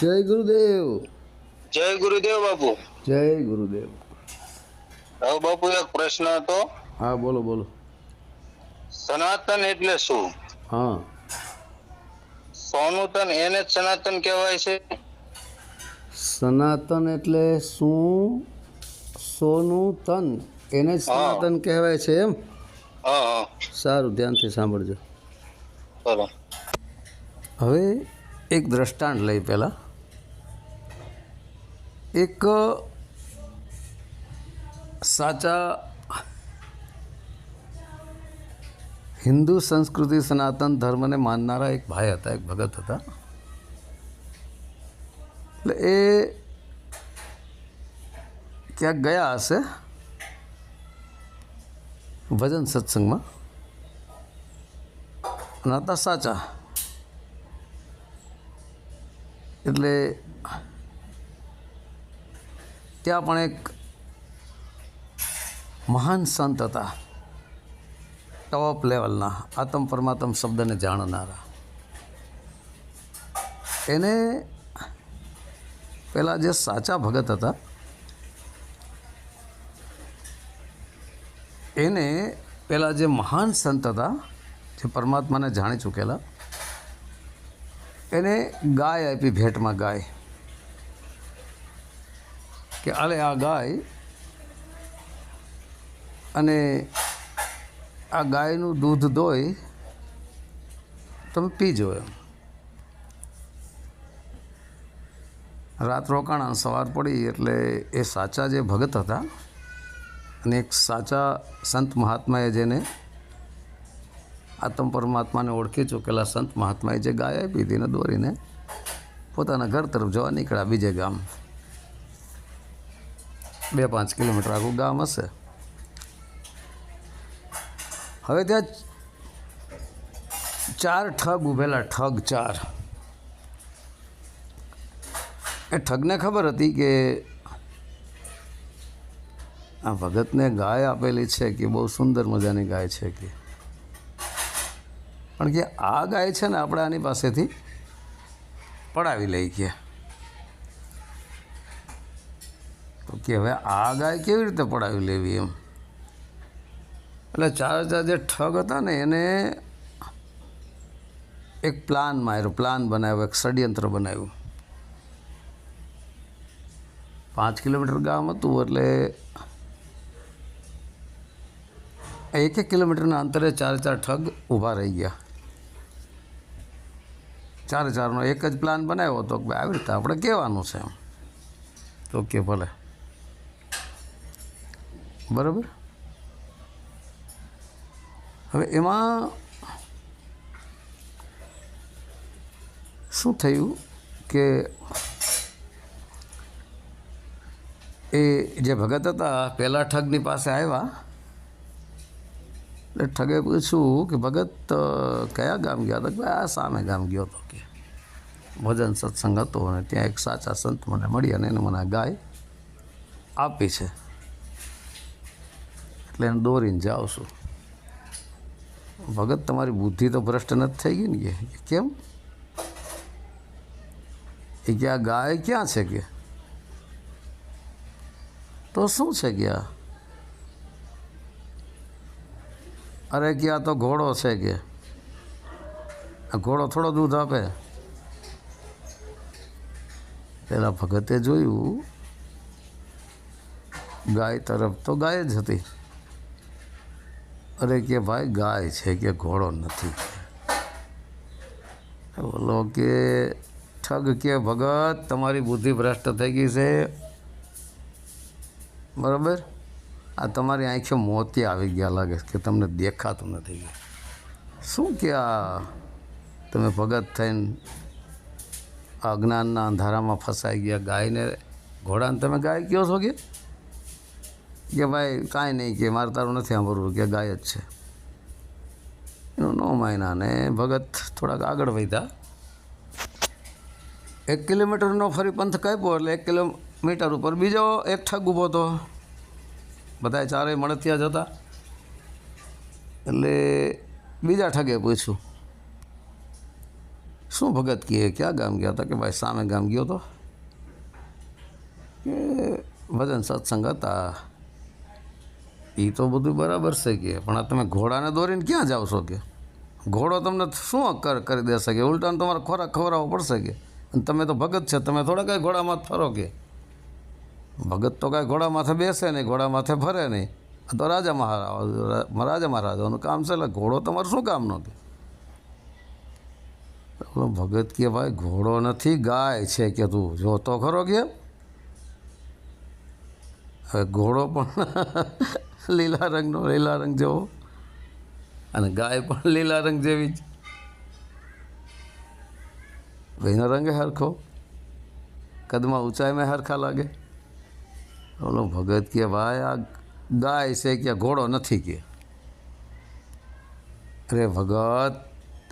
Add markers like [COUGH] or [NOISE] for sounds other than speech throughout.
જય ગુરુદેવ. જય ગુરુદેવ બાપુ. જય ગુરુદેવ. હવે બાપુ એક પ્રશ્ન હતો. હા બોલો બોલો. સનાતન એટલે શું? હા. સોનું તન એને જ સનાતન કહેવાય છે? સનાતન એટલે શું? સોનું તન એને જ સનાતન કહેવાય છે એમ? હા હા. સારું ધ્યાનથી સાંભળજો. ચલો હવે એક દ્રષ્ટાંત લઈ પહેલાં. એક સાચા હિન્દુ સંસ્કૃતિ સનાતન ધર્મને માનનારા એક ભાઈ હતા, એક ભગત હતા. એટલે એ ક્યાંક ગયા હશે ભજન સત્સંગમાં. અને હતા સાચા. એટલે ત્યાં પણ એક મહાન સંત હતા. ટોપ લેવલના આત્મ પરમાત્મ શબ્દને જાણનારા. એને પહેલાં જે સાચા ભગત હતા, એને પહેલાં જે મહાન સંત હતા, જે પરમાત્માને જાણી ચૂકેલા, એને ગાય આપી ભેટમાં ગાય. કે આલે આ ગાય અને આ ગાયનું દૂધ દોઈ તમે પીજો એમ. રાત રોકાણા સવાર પડી એટલે એ સાચા જે ભગત હતા અને એક સાચા સંત મહાત્માએ જેને આત્મ પરમાત્માને ઓળખી ચૂકેલા સંત મહાત્માએ જે ગાય આપી હતી દોરીને, પોતાના ઘર તરફ જવા નીકળ્યા બીજે ગામ. બે પાંચ કિલોમીટર આખું ગામ હશે. હવે ત્યાં ચાર ઠગ ઊભેલા ઠગ ચાર. એ ઠગને ખબર હતી કે આ ભગતને ગાય આપેલી છે કે બહુ સુંદર મજાની ગાય છે કે. પણ કે આ ગાય છે ને આપણે આની પાસેથી પડાવી લઈ ગયા કે હવે આ ગાય કેવી રીતે પડાવી લેવી એમ? એટલે ચાર ચાર જે ઠગ હતા ને, એને એક પ્લાન માર્યો, પ્લાન બનાવ્યો, એક ષડયંત્ર બનાવ્યું. પાંચ કિલોમીટર ગામ હતું, એટલે એક એક કિલોમીટરના અંતરે ચાર ચાર ઠગ ઊભા રહી ગયા. ચાર ચારનો એક જ પ્લાન બનાવ્યો હતો કે આવી રીતે આપણે કહેવાનું છે એમ. તો કે ભલે. બરાબર? હવે એમાં શું થયું કે એ જે ભગત હતા પહેલાં ઠગની પાસે આવ્યા. એટલે ઠગે પૂછ્યું કે, ભગત કયા ગામ ગયા? હતા કે, ભાઈ, આ સામે ગામ ગયો હતો કે. ભજન સત્સંગ હતો અને ત્યાં એક સાચા સંત મને મળી અને એને મને ગાય આપી છે. એટલે એને દોરીને જાઉં છું. ભગત તમારી બુદ્ધિ તો ભ્રષ્ટ નથી થઈ ગઈ ને કે કેમ? એ કે આ ગાય ક્યાં છે કે? તો શું છે કે આ? અરે કે આ તો ઘોડો છે કે? આ ઘોડો થોડો દૂધ આપે. પેલા ભગતે જોયું, ગાય તરફ તો ગાય જ હતી. અરે કે ભાઈ ગાય છે કે ઘોડો નથી. બોલો કે ઠગ કે ભગત, તમારી બુદ્ધિ ભ્રષ્ટ થઈ ગઈ છે. બરાબર? આ તમારી આંખે મોતી આવી ગયા લાગે કે તમને દેખાતું નથી. શું કે આ તમે ભગત થઈને અજ્ઞાનના અંધારામાં ફસાઈ ગયા ગાયને, ઘોડાને તમે ગાય કહો છો કે? કે ભાઈ કાંઈ નહીં કે મારે તારું નથી સાંભળવું કે ગાય જ છે. એનું નો માયના ને ભગત થોડાક આગળ વધ્યા. એક કિલોમીટરનો ફરી પંથ કાપ્યો એટલે એક કિલોમીટર ઉપર બીજો એક ઠગ ઊભો હતો. બધાય ચારેય મળતિયા જ હતા. એટલે બીજા ઠગે પૂછ્યું, શું ભગત કહે ક્યાં ગામ ગયા હતા? કે ભાઈ સામે ગામ ગયો તો? કે ભજન સત્સંગ હતા. એ તો બધું બરાબર છે કે. પણ આ તમે ઘોડાને દોરીને ક્યાં જાઓ છો કે? ઘોડો તમને શું કર દેશે કે? ઉલટાને તમારે ખોરાક ખવડાવવો પડશે કે? અને તમે તો ભગત છે, તમે થોડા કાંઈ ઘોડામાં ફરો કે? ભગત તો કાંઈ ઘોડા માથે બેસે નહીં ઘોડા માથે ફરે નહીં. તો રાજા મહારાજા રાજા મહારાજાનું કામ છે, એટલે ઘોડો તમારું શું કામનો કે? ભગત કે ભાઈ, ઘોડો નથી, ગાય છે કે તું? જોતો ખરો કે? હવે ઘોડો પણ [LAUGHS] લીલા રંગનો લીલા રંગ જેવો. અને ગાય પણ લીલા રંગ જેવી જ. ભાઈનો રંગે હરખો. કદમાં ઊંચાઈમાં હરખા લાગે. ઓલો ભગત કે, ભાઈ, આ ગાય છે કે ઘોડો નથી કે? અરે ભગત,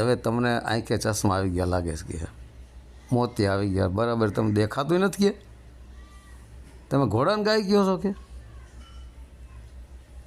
હવે તમને આંખે ચશ્મા આવી ગયા લાગે છે કે? મોતી આવી ગયા. બરાબર તમે દેખાતું નથી કે? તમે ઘોડાને ગાય કહો છો કે?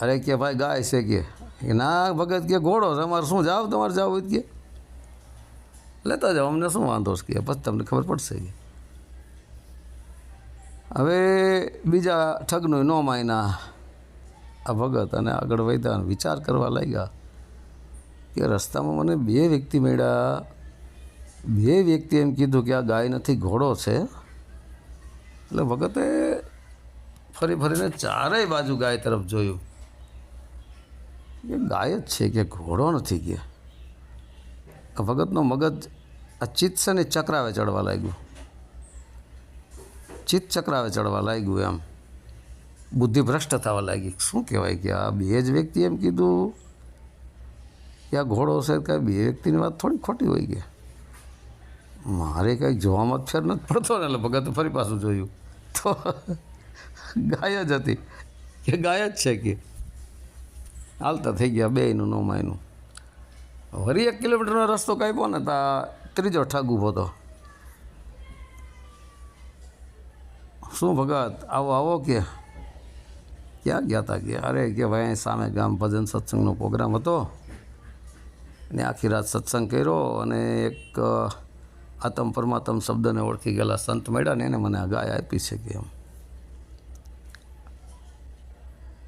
અરે કે ભાઈ ગાય છે કે? ના, ભગત કે ઘોડો છે, અમારે શું જાવ, તમારે જાવ હોય કે. લેતા જાઓ, અમને શું વાંધો છે કે? પછી તમને ખબર પડશે કે. હવે બીજા ઠગનું નો માયના આ ભગત અને આગળ વધ્યા વિચાર કરવા લાગ્યા કે રસ્તામાં મને બે વ્યક્તિ મળ્યા. બે વ્યક્તિ એમ કીધું કે આ ગાય નથી, ઘોડો છે. એટલે ભગતે ફરી ફરીને ચારેય બાજુ ગાય તરફ જોયું. એ ગાય જ છે કે ઘોડો નથી કે. ભગતનો મગજ આ ચિત્ત ને ચક્રાવે ચડવા લાગ્યું. ચિત્ત ચક્રાવે ચડવા લાગ્યું એમ. બુદ્ધિ ભ્રષ્ટ થવા લાગી. શું કહેવાય કે આ બે જ વ્યક્તિ એમ કીધું કે આ ઘોડો છે કાંઈ બે વ્યક્તિની વાત થોડી ખોટી હોય કે. મારે કંઈક જોવામાં જ ફેર નથી પડતો ને એટલે ભગત ફરી પાછું જોયું. તો ગાય જ હતી. કે ગાય જ છે કે. હાલતા થઈ ગયા બેયનું નો માયનું વળી એક કિલોમીટરનો રસ્તો કાપ્યો ને તા ત્રીજો ઠગ ઊભો હતો. શું ભગત, આવો આવો કે? ક્યાં ગયા હતા કે? અરે કે ભાઈ સામે ગામ ભજન સત્સંગનો પ્રોગ્રામ હતો. ને આખી રાત સત્સંગ કર્યો અને એક આતમ પરમાત્મ શબ્દને ઓળખી ગયેલા સંત મળ્યા ને એને મને આ ગાય આપી છે કે એમ.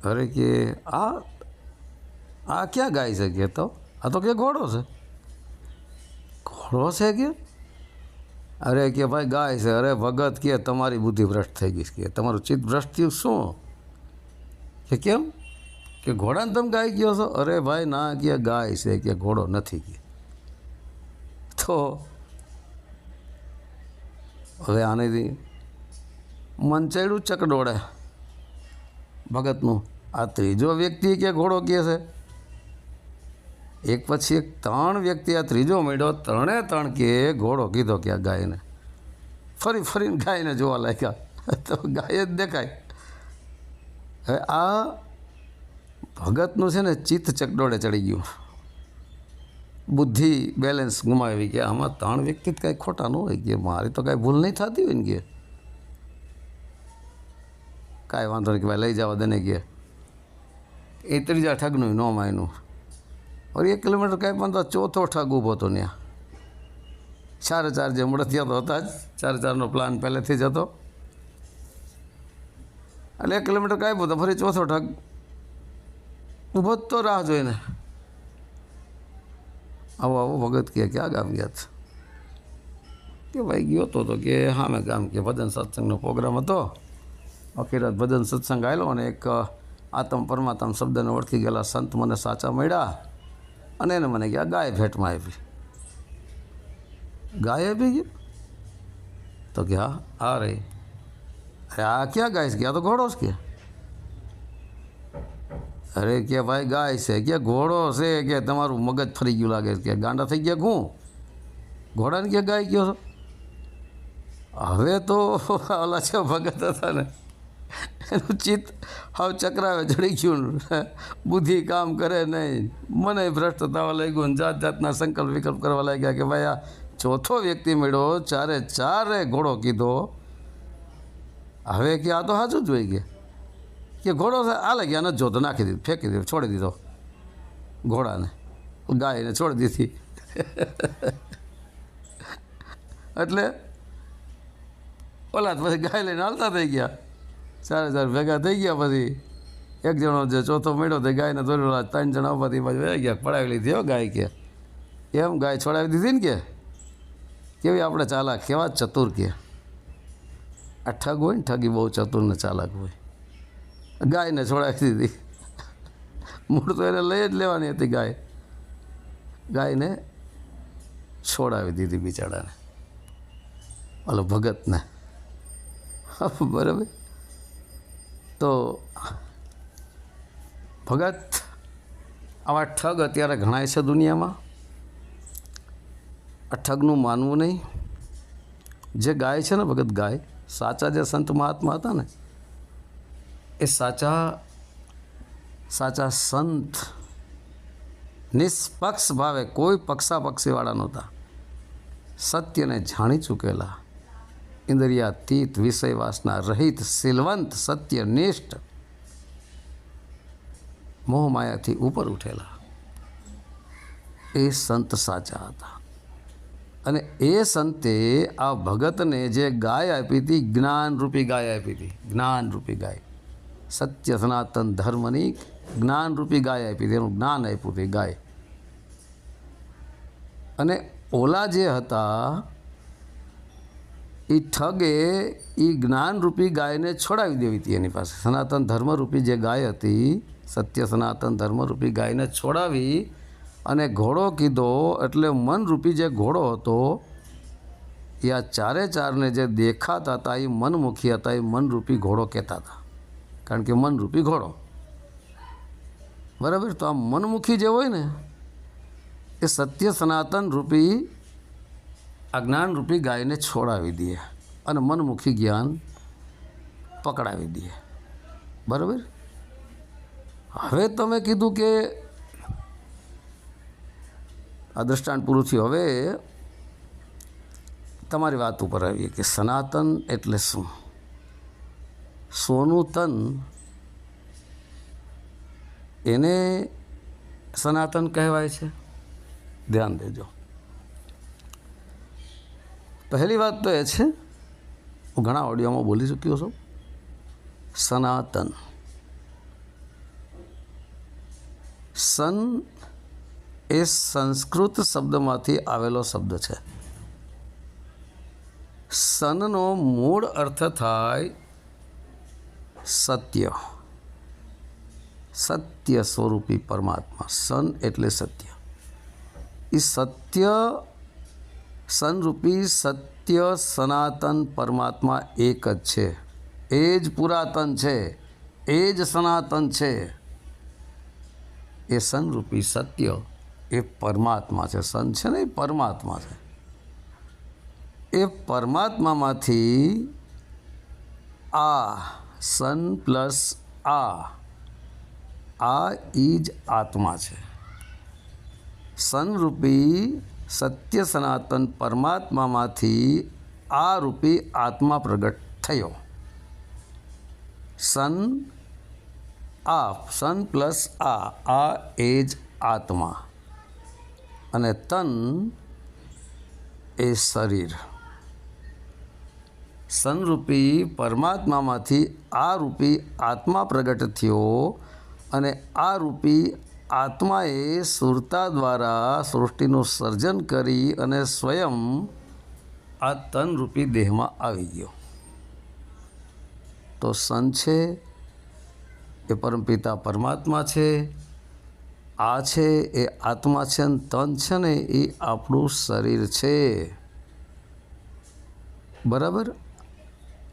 અરે કે આ આ ક્યાં ગાય છે કે તો? આ તો કે ઘોડો છે. ઘોડો છે કે? અરે કે ભાઈ ગાય છે, અરે ભગત કે, તમારી બુદ્ધિ ભ્રષ્ટ થઈ ગઈ છે કે. તમારું ચિત્ત ભ્રષ્ટ થયું શું? કે કેમ? કે ઘોડાને તમે ગાય કહો છો? અરે ભાઈ ના, કે ગાય છે કે ઘોડો નથી કે. તો હવે આનેથી મન ચડ્યું ચકડોળે. ભગતનું આ ત્રીજો વ્યક્તિ કે ઘોડો કહે છે? એક પછી એક ત્રણ વ્યક્તિ આ ત્રીજો મળ્યો ત્રણે ત્રણ કે ઘોડો કીધો કે આ ગાયને. ફરી ફરીને ગાયને જોવા લાગ્યા. તો ગાય જ દેખાય. હવે આ ભગતનું છે ને ચિત્ત ચકડોળે ચડી ગયું. બુદ્ધિ બેલેન્સ ગુમાવી કે આમાં ત્રણ વ્યક્તિ જ કાંઈ ખોટા ન હોય કે મારી તો કાંઈ ભૂલ નહીં થતી હોય ને કે. કાંઈ વાંધો નહીં કે ભાઈ લઈ જવા દે ને કે. એ ત્રીજા ઠગનું નો માયનું વળી એક કિલોમીટર કાંઈ પણ તો ચોથો ઠગ ઊભો હતો ત્યાં ચારે ચાર જે મળતિયા તો હતા જ. ચાર ચારનો પ્લાન પહેલેથી જ હતો. એટલે એક કિલોમીટર કાંઈ તો ફરી ચોથો ઠગ. ઊભો જ તો રાહ જોઈને. આવો આવો ભગત કે ક્યાં ગામ ગયા છે? કે ભાઈ ગયો તો તો કે હા મેં ગામ કે ભજન સત્સંગનો પ્રોગ્રામ હતો. અખીરાત ભજન સત્સંગ આવેલો અને એક આત્મ પરમાત્મ શબ્દને ઓળખી ગયેલા સંત મને સાચા મળ્યા. અને એને મને ગયા ગાય ભેટમાં આપી ગાય આપી ગઈ? તો કે, હા, આ રહી. અરે, આ ક્યાં ગાય છે? કે આ તો ઘોડો છે કે? અરે, કે ભાઈ ગાય છે, કે ઘોડો છે, કે તમારું મગજ ફરી ગયું લાગે છે, કે ગાંડા થઈ ગયા હું ઘોડાને કે ગાય કયો છો? હવે તો [LAUGHS] ઓલા છે ભગત હતા ને. એનું ચિત્ત હાવ ચક્રાવે, ચડી ગયું બુદ્ધિ કામ કરે નહીં. મને ભ્રષ્ટ થવા લાગ્યું જાત જાતના સંકલ્પ વિકલ્પ કરવા લાગ્યા કે ભાઈ આ ચોથો વ્યક્તિ મળ્યો, ચારે ચારે ઘોડો કીધો. હવે કે આ તો સાચું જ હોય કે. ઘોડો આલે ગયા નથી જોતો નાખી દીધો, ફેંકી દીધો, છોડી દીધો. ઘોડાને, ગાયને છોડી દીધી. એટલે ઓલા પછી ગાય લઈને હાલતા થઈ ગયા. ચારે ચાર ભેગા થઈ ગયા પછી એક જણો જે ચોથો મેળો તે ગાયને દોરી ત્રણ જણા ઉપરથી પાછું વહી ગયા, પડાવી લીધી ગાય કે. એમ ગાય છોડાવી દીધી ને કે? કેવી આપણે ચાલાક, કેવા ચતુર કે. આ ઠગ હોય ને, ઠગી બહુ ચતુર ને ચાલાક હોય. ગાયને છોડાવી દીધી. મૂળ તો એને લઈ જ લેવાની હતી ગાય. ગાયને છોડાવી દીધી બિચારાને. ઓલો ભગતને. બરાબર. તો ભગત આવા ઠગ અત્યારે ઘણાય છે દુનિયામાં. આ ઠગનું માનવું નહીં. જે ગાય છે ને ભગત ગાય, સાચા જે સંત મહાત્મા હતા ને, એ સાચા સાચા સંત નિષ્પક્ષ ભાવે કોઈ પક્ષાપક્ષીવાળા નહોતા. સત્યને જાણી ચૂકેલા. ઇન્દ્રિયાતીત વિષય વાસના રહિત શીલવંત સત્યનિષ્ઠ મોહમાયાથી ઉપર ઉઠેલા. એ સંત સાચા હતા. અને એ સંતે આ ભગતને જે ગાય આપી હતી, જ્ઞાનરૂપી ગાય આપી હતી, જ્ઞાનરૂપી ગાય. સત્ય સનાતન ધર્મની જ્ઞાનરૂપી ગાય આપી હતી, એનું જ્ઞાન આપ્યું હતી ગાય. અને ઓલા જે હતા એ ઠગે એ જ્ઞાનરૂપી ગાયને છોડાવી દેવી હતી એની પાસે. સનાતન ધર્મરૂપી જે ગાય હતી, સત્ય સનાતન ધર્મરૂપી ગાયને છોડાવી અને ઘોડો કીધો એટલે મનરૂપી જે ઘોડો હતો, એ આ ચારે ચારને જે દેખાતા હતા, એ મનમુખી હતા, એ મનરૂપી ઘોડો કહેતા હતા. કારણ કે મનરૂપી ઘોડો. બરાબર? તો આ મનમુખી જે હોય ને, એ સત્ય સનાતન રૂપી આ જ્ઞાનરૂપી ગાયને છોડાવી દઈએ અને મનમુખી જ્ઞાન પકડાવી દઈએ. બરાબર? હવે તમે કીધું કે આ દ્રષ્ટાંત પૂરું થયું હવે તમારી વાત ઉપર આવીએ કે સનાતન એટલે શું? સોનું તન એને સનાતન કહેવાય છે? ધ્યાન દેજો. પહેલી વાત તો એ છે, હું ઘણા ઓડિયોમાં બોલી ચૂક્યો છું. સનાતન. સન એ સંસ્કૃત શબ્દમાંથી આવેલો શબ્દ છે. સનનો મૂળ અર્થ થાય સત્ય. સત્ય સ્વરૂપી પરમાત્મા. સન એટલે સત્ય. એ સત્ય સનરૂપી સત્ય સનાતન પરમાત્મા એક જ છે. એ જ પુરાતન છે, એ જ સનાતન છે. એ સનરૂપી સત્ય એ પરમાત્મા છે. સન છે ને એ પરમાત્મા છે. એ પરમાત્મામાંથી આ સન પ્લસ આ આ ઈ જ આત્મા છે. સનરૂપી સત્ય સનાતન પરમાત્મામાંથી આ રૂપી આત્મા પ્રગટ થયો. સન આ, સન પ્લસ આ આ એ જ આત્મા. અને તન એ શરીર. સનરૂપી પરમાત્મામાંથી આ રૂપી આત્મા પ્રગટ થયો અને આ રૂપી આત્માએ સુરતા દ્વારા સૃષ્ટિનું સર્જન કરી અને સ્વયં આ તનરૂપી દેહમાં આવી ગયો. તો સન છે, એ પરમપિતા પરમાત્મા છે, આ છે, એ આત્મા છે અને તન છે ને એ આપણું શરીર છે. બરાબર?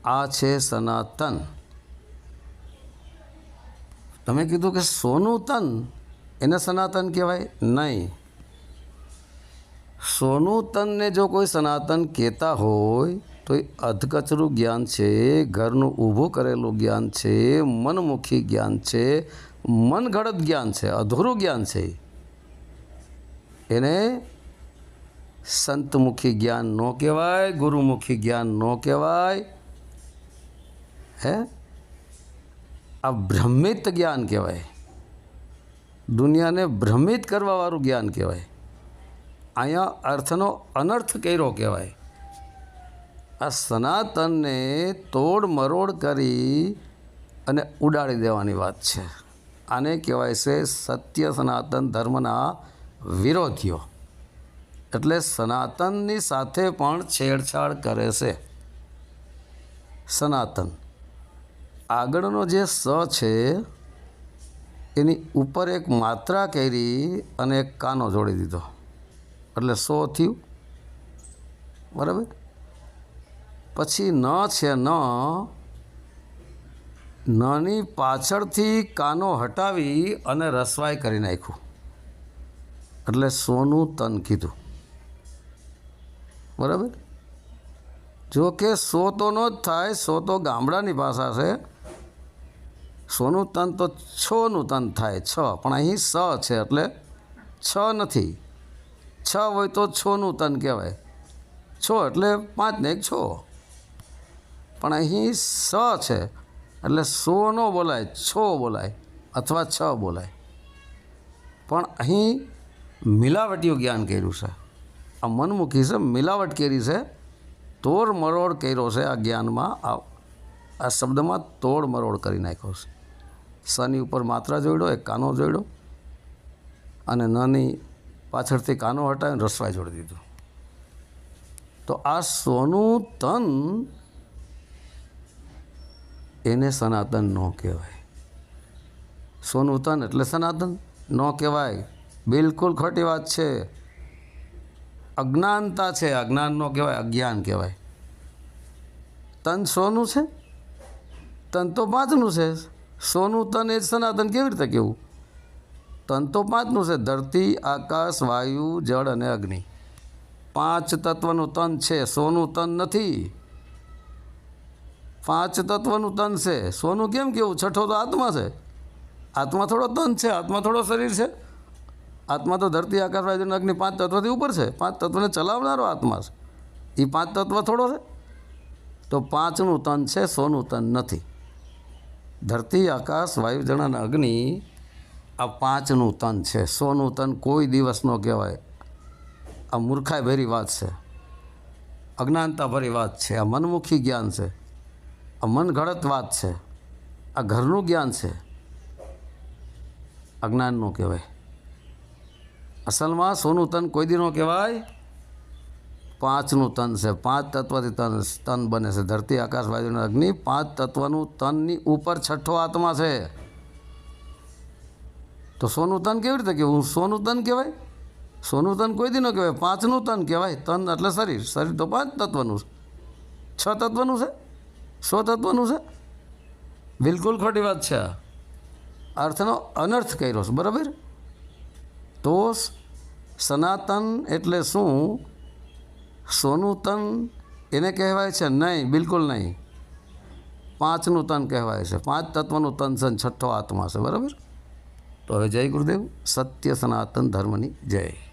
આ છે સનાતન. તમે કીધું કે સોનું તન? એને સનાતન કહેવાય? નહીં. સોનું તનને જો કોઈ સનાતન કહેતા હોય, તો એ અધકચરું જ્ઞાન છે, ઘરનું ઊભું કરેલું જ્ઞાન છે, મનમુખી જ્ઞાન છે મનગળત જ્ઞાન છે, અધૂરું જ્ઞાન છે. એને સંતમુખી જ્ઞાન ન કહેવાય, ગુરુમુખી જ્ઞાન ન કહેવાય. હે? આ ભ્રમિત જ્ઞાન કહેવાય. દુનિયાને ભ્રમિત કરવાવાળું જ્ઞાન કહેવાય. અહીંયા અર્થનો અનર્થ કર્યો કહેવાય. આ સનાતનને તોડ મરોડ કરી અને ઉડાડી દેવાની વાત છે. આને કહેવાય છે સત્ય સનાતન ધર્મના વિરોધીઓ. એટલે સનાતનની સાથે પણ છેડછાડ કરે છે. સનાતન. આગળનો જે સ છે એની ઉપર એક માત્રા કરી અને એક કાનો જોડી દીધો. એટલે સો થયું. બરાબર? પછી ન છે ન, નની પાછળથી કાનો હટાવી અને રસવાઈ કરી નાખ્યું. એટલે સોનું તન કીધું. બરાબર? જો કે સો તો ન જ થાય, સો તો ગામડાની ભાષા છે. સોનું તન તો છનું તન થાય, છ. પણ અહીં સ છે એટલે છ નથી. છ હોય તો છનું તન કહેવાય. છો એટલે પાંચ ને એક છો. પણ અહીં સ છે એટલે સો ન બોલાય, છો બોલાય અથવા છ બોલાય. પણ અહીં મિલાવટીયું જ્ઞાન કર્યું છે. આ મનમુખી છે, મિલાવટ કરી છે. તોડ મરોડ કર્યો છે આ જ્ઞાનમાં. આ શબ્દમાં તોડ મરોડ કરી નાખ્યો છે. સની ઉપર માત્રા જોડ્યો, એક કાનો જોડ્યો અને નની પાછળથી કાનો હટાવીને રસવાઈ જોડી દીધું. તો આ સોનું તન એને સનાતન ન કહેવાય. સોનું તન એટલે સનાતન? ન કહેવાય. બિલકુલ ખોટી વાત છે. અજ્ઞાનતા છે. અજ્ઞાન ન કહેવાય, અજ્ઞાન કહેવાય. તન સોનું છે? તન તો પાંચનું છે. સોનું, તન, એ સનાતન કેવી રીતે કહેવું તન તો પાંચનું છે, ધરતી, આકાશ, વાયુ, જળ અને અગ્નિ. પાંચ તત્વનું તન છે, સોનું, તન નથી. પાંચ તત્વનું તન છે, સોનું કેમ કેવું? છઠ્ઠો તો આત્મા છે. આત્મા થોડો તન છે, આત્મા થોડો શરીર છે. આત્મા તો ધરતી, આકાશ, વાયુ અગ્નિ પાંચ તત્વથી ઉપર છે. પાંચ તત્વને ચલાવનારો આત્મા છે. એ પાંચ તત્વ થોડો છે. તો પાંચનું તન છે, સોનું તન નથી. ધરતી, આકાશ, વાયુ, જળ અને અગ્નિ આ પાંચનું તન છે. સોનું તન કોઈ દિવસ ન કહેવાય. આ મૂર્ખાઈભરી વાત છે. અજ્ઞાનતા ભરી વાત છે. આ મનમુખી જ્ઞાન છે. આ મન ઘડત વાત છે. આ ઘરનું જ્ઞાન છે. અજ્ઞાનનું કહેવાય. અસલમાં સોનું તન કોઈ દી ન કહેવાય. પાંચનું તન છે. પાંચ તત્વથી તન તન બને છે. ધરતી, આકાશ વાયુ અગ્નિ, પાંચ તત્વનું તનની ઉપર છઠ્ઠો આત્મા છે. તો સોનું તન કેવી રીતે કહેવું સોનું તન કહેવાય? સોનું તન કોઈ દી ન કહેવાય. પાંચનું તન કહેવાય. તન એટલે શરીર. શરીર તો પાંચ તત્વનું છે. છ તત્વનું છે? સો તત્વનું છે? બિલકુલ ખોટી વાત છે. અર્થનો અનર્થ કર્યો છે. બરાબર? તો સનાતન એટલે શું? સોનું તન એને કહેવાય છે નહીં, બિલકુલ નહીં. પાંચનું તન કહેવાય છે. પાંચ તત્વનું તન છે છઠ્ઠો આત્મા છે, બરાબર? તો હવે જય ગુરુદેવ, સત્ય સનાતન ધર્મની જય.